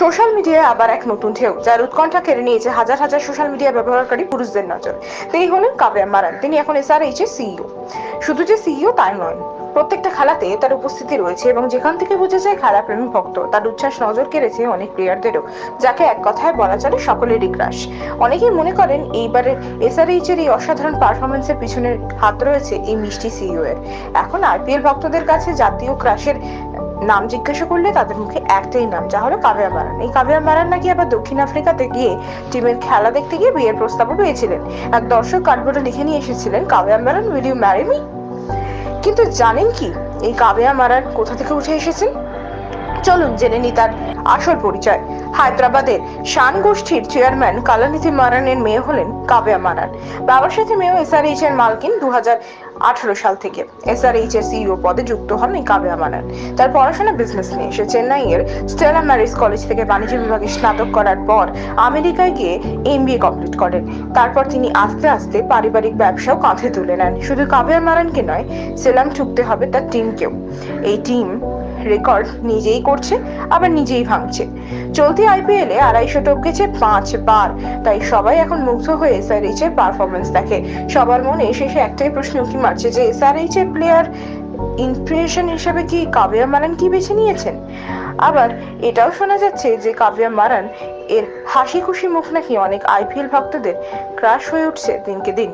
Social মিডিয়ায় আবার এক নতুন ঢেউ, যার উৎকণ্ঠা কেড়ে নিয়েছে হাজার হাজার সোশ্যাল মিডিয়া ব্যবহারকারী পুরুষদের নজর। তিনি হলেন কাব্যা মারান, তিনি এখন এসআরএইচ এর সিইও। শুধু যে সিইও তাই নয় প্রত্যেকটা খেলাতে তার উপস্থিতি রয়েছে এবং যেখান থেকে বোঝা যায় খেলা প্রেমী ভক্ত, তার উচ্ছ্বাস নজর কেড়েছে অনেক প্লেয়ারদেরও, যাকে এক কথায় বলা চলে সকলেরই ক্রাশ। অনেকেই মনে করেন এইবারের এসআরএইচ এর এই অসাধারণ পারফরমেন্সের পিছনের হাত রয়েছে এই মিষ্টি সিইও এর এখন আইপিএল ভক্তদের কাছে জাতীয় ক্রাশের নাম জিজ্ঞাসা করলে তাদের মুখে একটাই নাম, যা হলো কাবিয়া মারান। এই কাবিয়া মারান নাকি আবার দক্ষিণ আফ্রিকাতে গিয়ে টিমের খেলা দেখতে গিয়ে বিয়ের প্রস্তাবও পেয়েছিলেন। এক দর্শক কার্ডবোর্ডে লিখে নিয়ে এসেছিলেন Kavya Maran will you marry me কিন্তু জানেন কি, এই কাবিয়া মারান কোথা থেকে উঠে এসেছেন? চলুন জেনে নি তার আসল পরিচয়। হায়দ্রাবাদের শান গোষ্ঠীর চেয়ারম্যান কালানিধি মারানের মেয়ে হলেন কাব্যা মারান। বাবার সাথে মেয়েও এসআরএইচ এর মালকিন দু আঠারো সাল থেকে। এসআরএইচ এর সিইও পদে যুক্ত হন এই কাব্যা মারান। তার পড়াশোনা বিজনেস নিয়ে। সে চেন্নাইয়ের স্টেলা ম্যারিজ কলেজ থেকে বাণিজ্য বিভাগে স্নাতক করার পর আমেরিকায় গিয়ে এমবিএ কমপ্লিট করেন। তারপর তিনি আস্তে আস্তে পারিবারিক ব্যবসাও কাঁধে তুলে নেন। শুধু কাব্যা মারানকে নয়, সেলাম ঠুকতে হবে তার টিমকেও এই টিম রেকর্ড নিজেই করছে, আবার নিজেই ভাঙছে। চলতি আইপিএল আড়াইশো টপকেছে পাঁচ বার তাই সবাই এখন মুগ্ধ হয়ে এসআরএইচ এর পারফরমেন্স দেখে। সবার মনে শেষে একটাই প্রশ্ন উঁকি মারছে যে এসআরএইচ এর প্লেয়ার ইমপ্রেশন হিসেবে কি কাবিয়া মারান কি বেছে নিয়েছেন? আবার এটাও শোনা যাচ্ছে যে, কাবিয়া মারান এর হাসি খুশি মুখ নাকি অনেক আইপিএল ভক্তদের ক্রাশ হয়ে উঠছে দিনকে দিন।